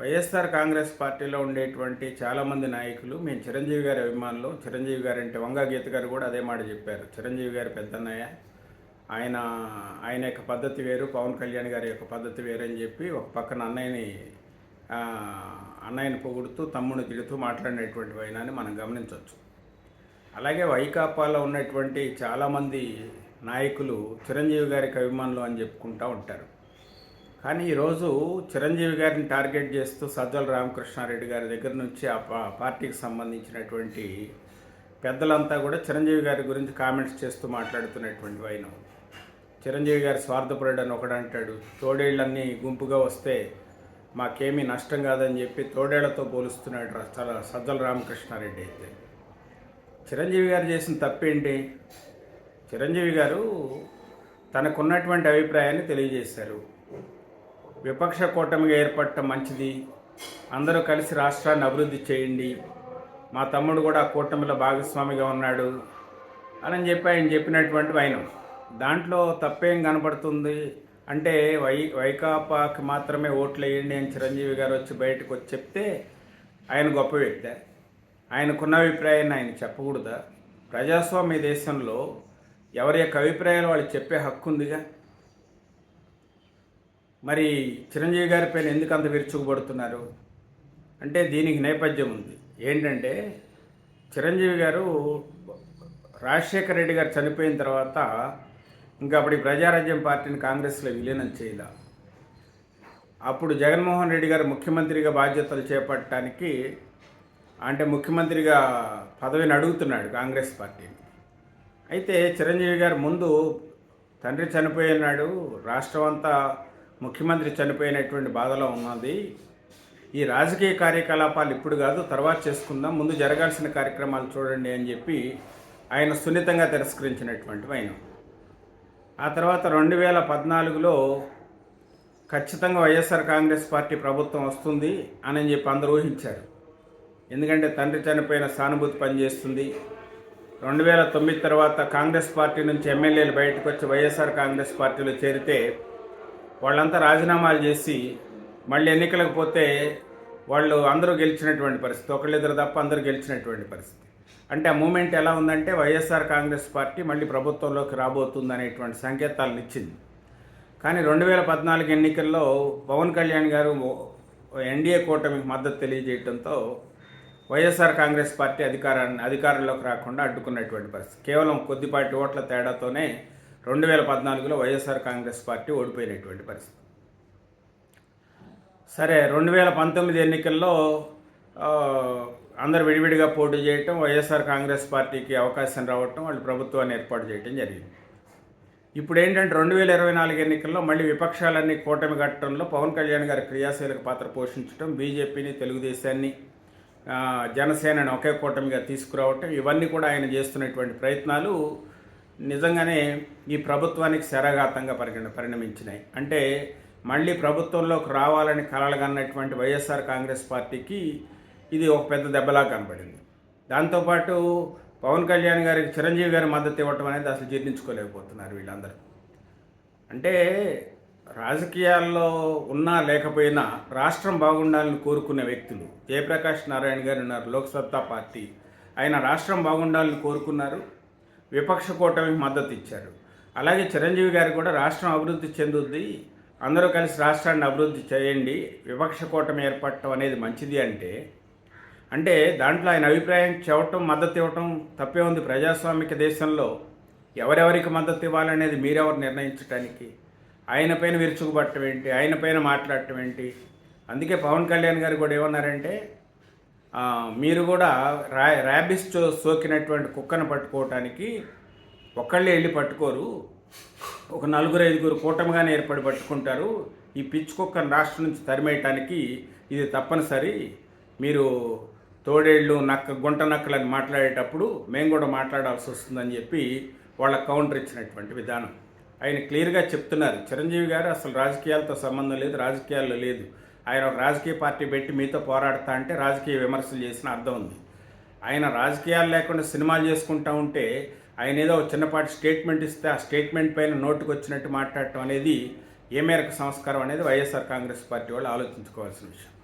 వైఎస్ఆర్ కాంగ్రెస్ పార్టీలో ఉండేటువంటి చాలామంది నాయకులు మేము చిరంజీవి గారి అభిమానులు చిరంజీవి గారు అంటే వంగా గీత గారు కూడా అదే మాట చెప్పారు. చిరంజీవి గారి పెద్దన్నయ్య ఆయన ఆయన యొక్క పద్ధతి వేరు పవన్ కళ్యాణ్ గారి యొక్క పద్ధతి వేరు అని చెప్పి ఒక పక్కన అన్నయ్యని అన్నయ్యని పొగుడుతూ తమ్ముని తిడుతూ మాట్లాడినటువంటి వైనాన్ని మనం గమనించవచ్చు. అలాగే వైకాపాలో ఉన్నటువంటి చాలామంది నాయకులు చిరంజీవి గారికి అభిమానులు అని చెప్పుకుంటూ ఉంటారు. కానీ ఈరోజు చిరంజీవి గారిని టార్గెట్ చేస్తూ సజ్జల రామకృష్ణారెడ్డి గారి దగ్గర నుంచి ఆ పార్టీకి సంబంధించినటువంటి పెద్దలంతా కూడా చిరంజీవి గారి గురించి కామెంట్స్ చేస్తూ మాట్లాడుతున్నటువంటి వైనం. చిరంజీవి గారి స్వార్థపరుడు అని ఒకడు అంటాడు తోడేళ్ళన్నీ గుంపుగా వస్తే మాకేమీ నష్టం కాదని చెప్పి తోడేళ్ళతో పోలుస్తున్నాడు చాలా సజ్జల రామకృష్ణారెడ్డి అయితే. చిరంజీవి గారు చేసిన తప్పేంటి? చిరంజీవి గారు తనకున్నటువంటి అభిప్రాయాన్ని తెలియజేశారు. విపక్ష కూటమిగా ఏర్పడటం మంచిది. అందరూ కలిసి రాష్ట్రాన్ని అభివృద్ధి చేయండి. మా తమ్ముడు కూడా ఆ కూటమిలో భాగస్వామిగా ఉన్నాడు అని చెప్పి ఆయన చెప్పినటువంటి వైనం. దాంట్లో తప్పేం కనపడుతుంది అంటే వై వైకాపాకి మాత్రమే ఓట్లు వేయండి అని చిరంజీవి గారు వచ్చి బయటకు వచ్చి చెప్తే ఆయన గొప్ప వ్యక్తి. ఆయనకున్న అభిప్రాయాన్ని ఆయన చెప్పకూడదా? ప్రజాస్వామ్య దేశంలో ఎవరి యొక్క అభిప్రాయాలు వాళ్ళు చెప్పే హక్కు ఉందిగా? మరి చిరంజీవి గారి పైన ఎందుకు అంత విరుచుకుపడుతున్నారు? అంటే దీనికి నేపథ్యం ఉంది. ఏంటంటే చిరంజీవి గారు రాజశేఖర రెడ్డి గారు చనిపోయిన తర్వాత ఇంకా అప్పుడు ప్రజారాజ్యం పార్టీని కాంగ్రెస్లో విలీనం చేయాల. అప్పుడు జగన్మోహన్ రెడ్డి గారు ముఖ్యమంత్రిగా బాధ్యతలు చేపట్టడానికి అంటే ముఖ్యమంత్రిగా పదవిని అడుగుతున్నాడు కాంగ్రెస్ పార్టీని. అయితే చిరంజీవి గారు ముందు తండ్రి చనిపోయినాడు రాష్ట్రం అంతా ముఖ్యమంత్రి చనిపోయినటువంటి బాధలో ఉన్నది. ఈ రాజకీయ కార్యకలాపాలు ఇప్పుడు కాదు తర్వాత చేసుకుందాం ముందు జరగాల్సిన కార్యక్రమాలు చూడండి అని చెప్పి ఆయన సున్నితంగా తిరస్కరించినటువంటి ఆయన. ఆ తర్వాత రెండు వేల పద్నాలుగులో ఖచ్చితంగా వైఎస్ఆర్ కాంగ్రెస్ పార్టీ ప్రభుత్వం వస్తుంది అని చెప్పి అందరూ ఊహించారు. ఎందుకంటే తండ్రి చనిపోయిన సానుభూతి పనిచేస్తుంది. రెండు వేల తొమ్మిది తర్వాత కాంగ్రెస్ పార్టీ నుంచి ఎమ్మెల్యేలు బయటకు వచ్చి వైఎస్ఆర్ కాంగ్రెస్ పార్టీలో చేరితే వాళ్ళంతా రాజీనామాలు చేసి మళ్ళీ ఎన్నికలకు పోతే వాళ్ళు అందరూ గెలిచినటువంటి పరిస్థితి ఒకళ్ళిద్దరు తప్ప అందరూ గెలిచినటువంటి పరిస్థితి. అంటే ఆ మూమెంట్ ఎలా ఉందంటే వైఎస్ఆర్ కాంగ్రెస్ పార్టీ మళ్ళీ ప్రభుత్వంలోకి రాబోతుంది అనేటువంటి సంకేతాలను ఇచ్చింది. కానీ రెండు వేల పద్నాలుగు ఎన్నికల్లో పవన్ కళ్యాణ్ గారు ఎన్డీఏ కూటమికి మద్దతు తెలియజేయడంతో వైఎస్ఆర్ కాంగ్రెస్ పార్టీ అధికారాన్ని అధికారంలోకి రాకుండా అడ్డుకున్నటువంటి పరిస్థితి. కేవలం కొద్దిపాటి ఓట్ల తేడాతోనే రెండు వేల పద్నాలుగులో వైఎస్ఆర్ కాంగ్రెస్ పార్టీ ఓడిపోయినటువంటి పరిస్థితి. సరే రెండు వేల పంతొమ్మిది ఎన్నికల్లో అందరు విడివిడిగా పోటీ చేయటం వైఎస్ఆర్ కాంగ్రెస్ పార్టీకి అవకాశం రావటం వాళ్ళు ప్రభుత్వాన్ని ఏర్పాటు చేయటం జరిగింది. ఇప్పుడు ఏంటంటే రెండు వేల ఇరవై నాలుగు ఎన్నికల్లో మళ్ళీ విపక్షాలన్నీ కూటమి కట్టడంలో పవన్ కళ్యాణ్ గారి క్రియాశీలక పాత్ర పోషించడం బీజేపీని తెలుగుదేశాన్ని జనసేనని ఒకే కూటమిగా తీసుకురావటం ఇవన్నీ కూడా ఆయన చేస్తున్నటువంటి ప్రయత్నాలు నిజంగానే ఈ ప్రభుత్వానికి శరాఘాతంగా పరిగణ పరిణమించినాయి. అంటే మళ్ళీ ప్రభుత్వంలోకి రావాలని కలలుగన్నటువంటి వైఎస్ఆర్ కాంగ్రెస్ పార్టీకి ఇది ఒక పెద్ద దెబ్బలా కనబడింది. దాంతోపాటు పవన్ కళ్యాణ్ గారికి చిరంజీవి గారి మద్దతు ఇవ్వటం అనేది అసలు జీర్ణించుకోలేకపోతున్నారు వీళ్ళందరూ. అంటే రాజకీయాల్లో ఉన్నా లేకపోయినా రాష్ట్రం బాగుండాలని కోరుకునే వ్యక్తులు జయప్రకాష్ నారాయణ గారు ఉన్నారు లోక్సత్తా పార్టీ. ఆయన రాష్ట్రం బాగుండాలని కోరుకున్నారు. విపక్ష కూటమికి మద్దతు ఇచ్చారు. అలాగే చిరంజీవి గారు కూడా రాష్ట్రం అభివృద్ధి చెందుద్ది అందరూ కలిసి రాష్ట్రాన్ని అభివృద్ధి చేయండి విపక్ష కూటమి ఏర్పడటం అనేది మంచిది అంటే అంటే దాంట్లో ఆయన అభిప్రాయం చెప్పటం మద్దతు ఇవ్వటం తప్పే ఉంది ప్రజాస్వామిక దేశంలో. ఎవరెవరికి మద్దతు ఇవ్వాలనేది మీరెవరు నిర్ణయించడానికి ఆయన పైన విరుచుకుపట్టడం ఏంటి? ఆయన పైన మాట్లాడటం ఏంటి? అందుకే పవన్ కళ్యాణ్ గారు కూడా ఏమన్నారంటే మీరు కూడా రా ర్యాబిస్ సోకినటువంటి కుక్కను పట్టుకోవటానికి ఒక్కళ్ళే వెళ్ళి పట్టుకోరు. ఒక నలుగురు ఐదుగురు కూటమిగానే ఏర్పడి పట్టుకుంటారు. ఈ పిచ్చి కుక్కను రాష్ట్రం నుంచి తరిమేయటానికి ఇది తప్పనిసరి. మీరు తోడేళ్ళు నక్క గుంట నక్కలని మాట్లాడేటప్పుడు మేము కూడా మాట్లాడాల్సి వస్తుందని చెప్పి వాళ్ళ కౌంటర్ ఇచ్చినటువంటి విధానం. ఆయన క్లియర్గా చెప్తున్నారు. చిరంజీవి గారు అసలు రాజకీయాలతో సంబంధం లేదు రాజకీయాల్లో లేదు. ఆయన ఒక రాజకీయ పార్టీ పెట్టి మీతో పోరాడతా అంటే రాజకీయ విమర్శలు చేసిన అర్థం ఉంది. ఆయన రాజకీయాలు లేకుండా సినిమాలు చేసుకుంటా ఉంటే ఆయన ఏదో ఒక చిన్నపాటి స్టేట్మెంట్ ఇస్తే ఆ స్టేట్మెంట్ పైన నోటుకు వచ్చినట్టు మాట్లాడటం అనేది ఏ మేరకు సంస్కారం అనేది వైఎస్ఆర్ కాంగ్రెస్ పార్టీ వాళ్ళు ఆలోచించుకోవాల్సిన విషయం.